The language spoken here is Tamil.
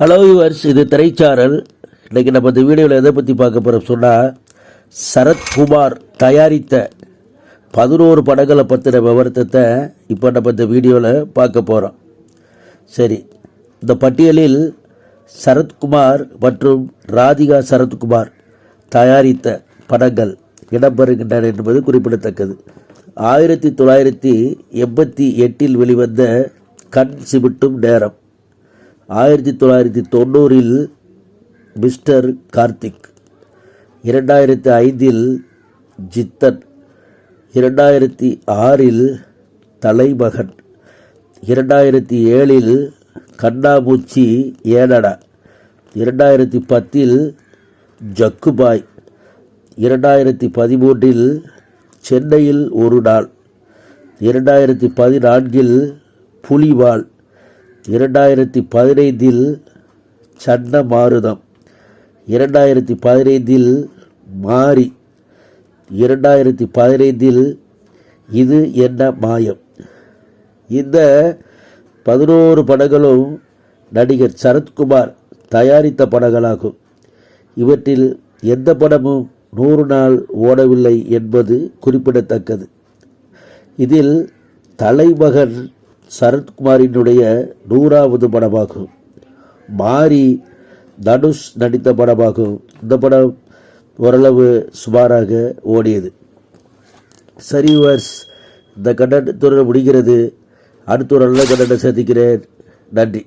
ஹலோ யூவர்ஸ் இது திரைச்சாரல் இன்றைக்கி நம்ம இந்த வீடியோவில் எதை பற்றி பார்க்க போகிறோம் சொன்னால் சரத்குமார் தயாரித்த பதினோரு படங்களை பற்றின விவரத்தை இப்போ நம்ம இந்த வீடியோவில் பார்க்க போகிறோம் சரி இந்த பட்டியலில் சரத்குமார் மற்றும் ராதிகா சரத்குமார் தயாரித்த படங்கள் இடம்பெறுகின்றன என்பது குறிப்பிடத்தக்கது. ஆயிரத்தி தொள்ளாயிரத்தி எண்பத்தி எட்டில் வெளிவந்த கண் சிமிட்டும் நேரம். ஆயிரத்தி தொள்ளாயிரத்தி தொண்ணூறில் மிஸ்டர் கார்த்திக் இரண்டாயிரத்தி ஐந்தில் ஜித்தன் இரண்டாயிரத்தி ஆறில் தலைமகன் இரண்டாயிரத்தி ஏழில் கண்ணாமூச்சி ஏனடா இரண்டாயிரத்தி பத்தில் ஜக்குபாய் இரண்டாயிரத்தி பதிமூன்றில் சென்னையில் ஒரு நாள் இரண்டாயிரத்தி பதினான்கில் புலிவால் இரண்டாயிரத்தி பதினைந்தில் சன்ன மாருதம் இரண்டாயிரத்தி பதினைந்தில் மாறி இரண்டாயிரத்தி பதினைந்தில் இது என்ன மாயம். இந்த பதினோரு படங்களும் நடிகர் சரத்குமார் தயாரித்த படங்களாகும். இவற்றில் எந்த படமும் நூறு நாள் ஓடவில்லை என்பது குறிப்பிடத்தக்கது. இதில் தலைமகன் சரத்குமாரினுடைய நூறாவது படமாகும். மாரி தனுஷ் நடித்த படமாகும். இந்த படம் ஓரளவு சுமாராக ஓடியது. சரி வர்ஸ் இந்த கண்டனத்துடன் முடிகிறது. அடுத்த ஒரு நல்ல கண்டனம் சந்திக்கிறேன். நன்றி.